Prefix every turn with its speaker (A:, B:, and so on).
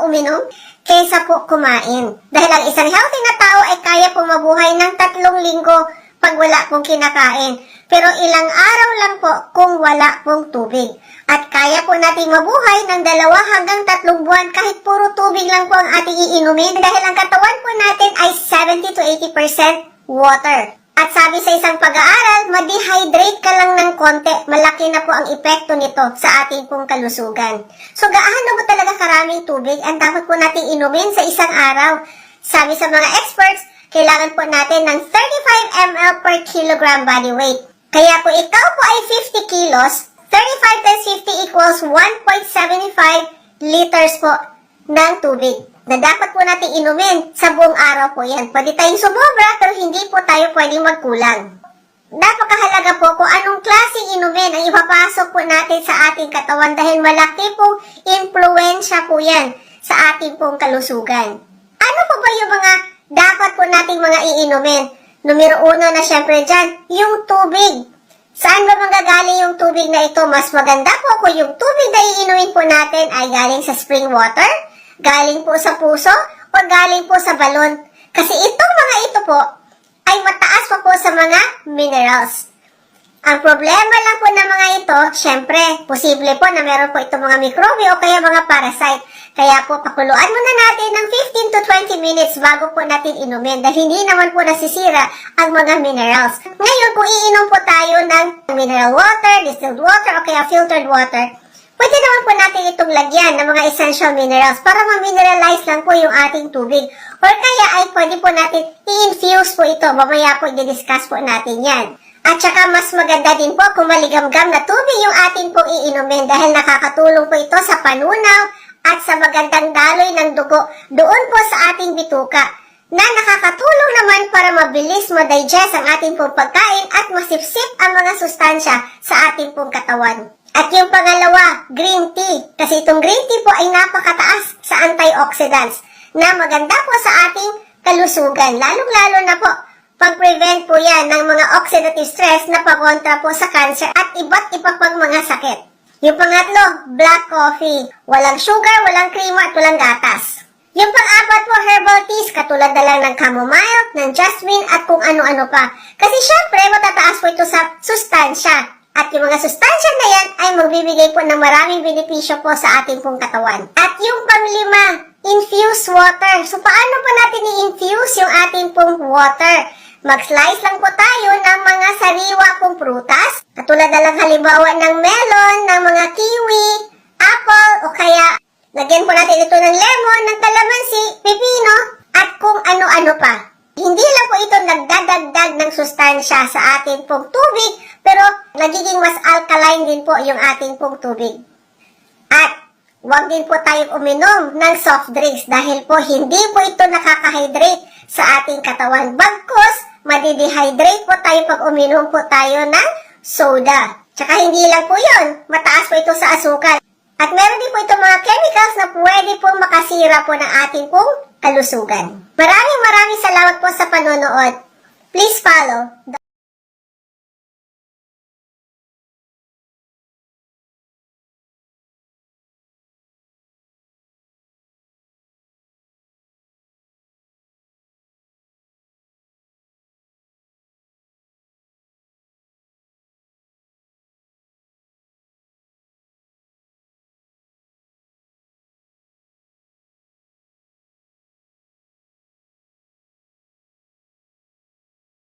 A: pong uminom kaysa po kumain. Dahil ang isang healthy na tao ay kaya pong mabuhay ng tatlong linggo pag wala pong kinakain. Pero ilang araw lang po kung wala pong tubig. At kaya po nating mabuhay ng dalawa hanggang tatlong buwan kahit puro tubig lang po ang ating iinumin dahil ang katawan po natin ay 70 to 80% water. At sabi sa isang pag-aaral, ma-dehydrate ka lang ng konti, malaki na po ang epekto nito sa ating pong kalusugan. So gaano ba talaga karaming tubig ang dapat po nating inumin sa isang araw? Sabi sa mga experts, kailangan po natin ng 35 ml per kilogram body weight. Kaya po ikaw po ay 50 kilos, 35 times 50 equals 1.75 liters po ng tubig na dapat po natin inumin sa buong araw po yan. Pwede tayong sumobra pero hindi po tayo pwedeng magkulang. Napakahalaga po kung anong klaseng inumin ang ipapasok po natin sa ating katawan dahil malaki pong impluensya po yan sa ating pong kalusugan. Ano po ba yung mga dapat po nating mga iinumin? Numero uno na syempre dyan, yung tubig. Saan ba manggagaling yung tubig na ito? Mas maganda po kung yung tubig na iinumin po natin ay galing sa spring water, galing po sa puso, o galing po sa balon. Kasi itong mga ito po ay mataas pa po sa mga minerals. Ang problema lang po ng mga ito, syempre, posible po na meron po itong mga mikrobe o kaya mga parasite. Kaya po, pakuluan muna natin ng 15 to 20 minutes bago po natin inumin dahil hindi naman po nasisira ang mga minerals. Ngayon, kung iinom po tayo ng mineral water, distilled water o kaya filtered water, pwede naman po natin itong lagyan ng mga essential minerals para ma-mineralize lang po yung ating tubig. Or kaya ay pwede po natin i-infuse po ito. Mamaya po i-discuss po natin yan. At saka mas maganda din po kung maligamgam na tubig yung atin pong iinumin dahil nakakatulong po ito sa panunaw at sa magandang daloy ng dugo doon po sa ating bituka na nakakatulong naman para mabilis ma-digest ang ating pong pagkain at masipsip ang mga sustansya sa ating pong katawan. At yung pangalawa, green tea. Kasi itong green tea po ay napakataas sa antioxidants na maganda po sa ating kalusugan. Lalong-lalo na po pag-prevent po yan ng mga oxidative stress na pakontra po sa cancer at iba't iba pang mga sakit. Yung pangatlo, black coffee. Walang sugar, walang cream at walang gatas. Yung pang-apat po, herbal teas, katulad na lang ng chamomile, ng jasmine, at kung ano-ano pa. Kasi syempre, matataas po ito sa sustansya. At yung mga sustansya na yan ay magbibigay po ng maraming benepisyo po sa ating pong katawan. At yung panglima, infused water. So, paano po natin i-infuse yung ating pong water? Mag-slice lang po tayo ng mga sariwa pong prutas. Katulad na lang halimbawa ng melon, ng mga kiwi, apple, o kaya lagyan po natin ito ng lemon, ng kalamansi, pipino, at kung ano-ano pa. Hindi lang po ito nagdadagdag ng sustansya sa ating pong tubig, pero nagiging mas alkaline din po yung ating pong tubig. At huwag din po tayong uminom ng soft drinks dahil po hindi po ito nakaka-hydrate sa ating katawan. Bagkus, madidehydrate po tayo pag uminom po tayo ng soda. Tsaka hindi lang po yun, mataas po ito sa asukal. At meron din po itong mga chemicals na pwede po makasira po ng ating pong kalusugan. Maraming maraming salamat po sa panonood. Please follow